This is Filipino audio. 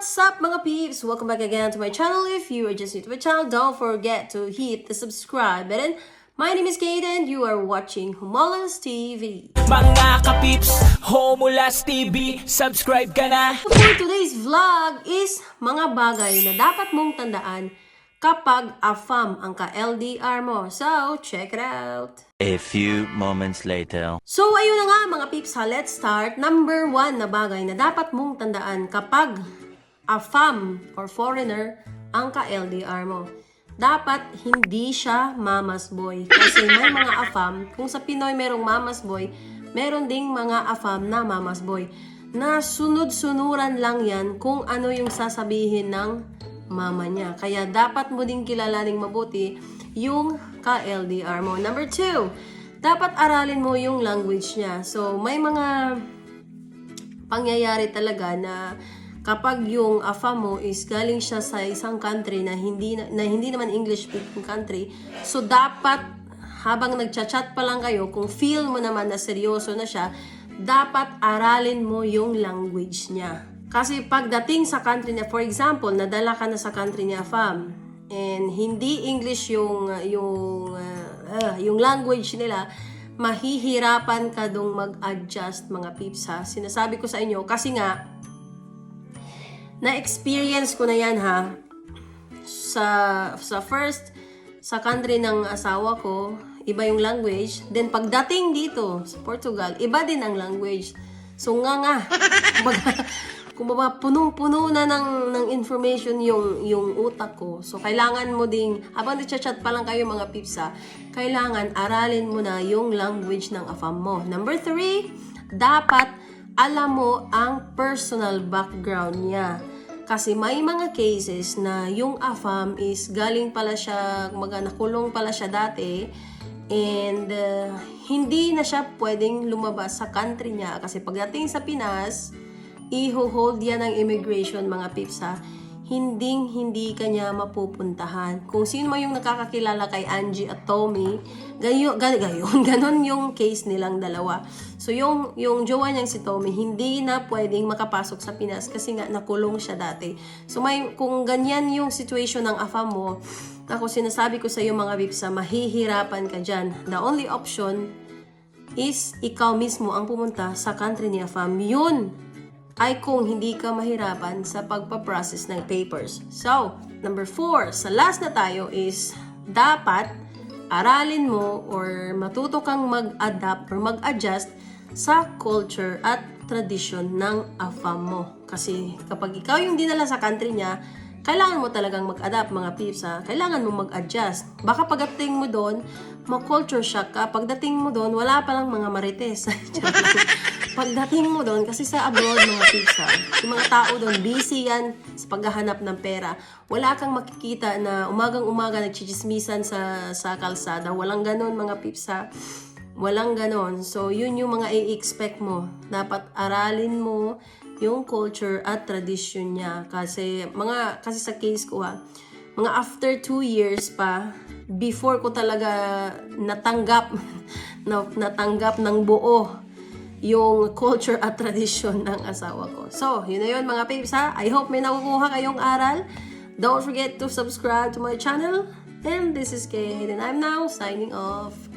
What's up mga peeps? Welcome back again to my channel. If you are just new to my channel, don't forget to hit the subscribe button. My name is Kate and you are watching Humolas TV. Mga kapips, Homulas TV, subscribe ka na! For today's vlog is mga bagay na dapat mong tandaan kapag AFAM ang ka-LDR mo. So, check it out! A few moments later. So, ayun na nga mga peeps ha, let's start. Number one na bagay na dapat mong tandaan kapag AFAM or foreigner ang ka-LDR mo. Dapat hindi siya mamas boy. Kasi may mga AFAM, kung sa Pinoy merong mamas boy, meron ding mga AFAM na mamas boy. Na sunod-sunuran lang yan kung ano yung sasabihin ng mama niya. Kaya dapat mo ding kilalaning mabuti yung ka-LDR mo. Number two, dapat aralin mo yung language niya. So, may mga pangyayari talaga na kapag yung AFA mo is galing siya sa isang country na hindi na, hindi naman English speaking country, so dapat habang nagchat-chat pa lang kayo, kung feel mo naman na seryoso na siya, dapat aralin mo yung language niya. Kasi pagdating sa country niya, for example, nadala ka na sa country niya, fam, and hindi English yung yung uh, uh, yung language nila, mahihirapan ka dong mag-adjust mga peeps ha. Sinasabi ko sa inyo kasi nga na-experience ko na yan ha. Sa, sa first, sa country ng asawa ko, iba yung language. Then pagdating dito, sa Portugal, iba din ang language. So nga nga, kumbaga, kumbaga punong-puno na ng, ng information yung, yung utak ko. So kailangan mo ding, habang chat pa lang kayo mga pipsa, kailangan aralin mo na yung language ng afam mo. Number three, dapat alam mo ang personal background niya. Kasi may mga cases na yung AFAM is galing pala siya, kumaga nakulong pala siya dati, and uh, hindi na siya pwedeng lumabas sa country niya. Kasi pagdating sa Pinas, iho-hold yan ng immigration mga pips ha. Hinding hindi kanya mapupuntahan. Kung sino man yung nakakakilala kay Angie at Tommy, gayo, ga- gayon, ganon yung case nilang dalawa. So yung, yung jowa niyang si Tommy, hindi na pwedeng makapasok sa Pinas kasi nga nakulong siya dati. So may, kung ganyan yung situation ng AFA mo, ako sinasabi ko sa iyo mga Vipsa, mahihirapan ka dyan. The only option is ikaw mismo ang pumunta sa country ni AFAM. Yun ay kung hindi ka mahirapan sa pagpaprocess ng papers. So, number four, sa last na tayo is dapat aralin mo or matuto kang mag-adapt or mag-adjust sa culture at tradition ng AFAM mo. Kasi kapag ikaw yung dinala sa country niya, kailangan mo talagang mag-adapt mga peeps ha. Kailangan mo mag-adjust. Baka pagdating mo doon, ma-culture shock ka. Pagdating mo doon, wala palang mga marites. pagdating mo doon, kasi sa abroad mga peeps ha, yung mga tao doon, busy yan sa paghahanap ng pera. Wala kang makikita na umagang-umaga nagchichismisan sa, sa kalsada. Walang ganon mga peeps ha. Walang ganon. So, yun yung mga i-expect mo. Dapat aralin mo yung culture at tradition niya. Kasi, mga, kasi sa case ko ha, mga after two years pa, before ko talaga natanggap, na, natanggap ng buo yung culture at tradition ng asawa ko. So, yun na yun mga babes ha. I hope may nakukuha kayong aral. Don't forget to subscribe to my channel. And this is Kate and I'm now signing off.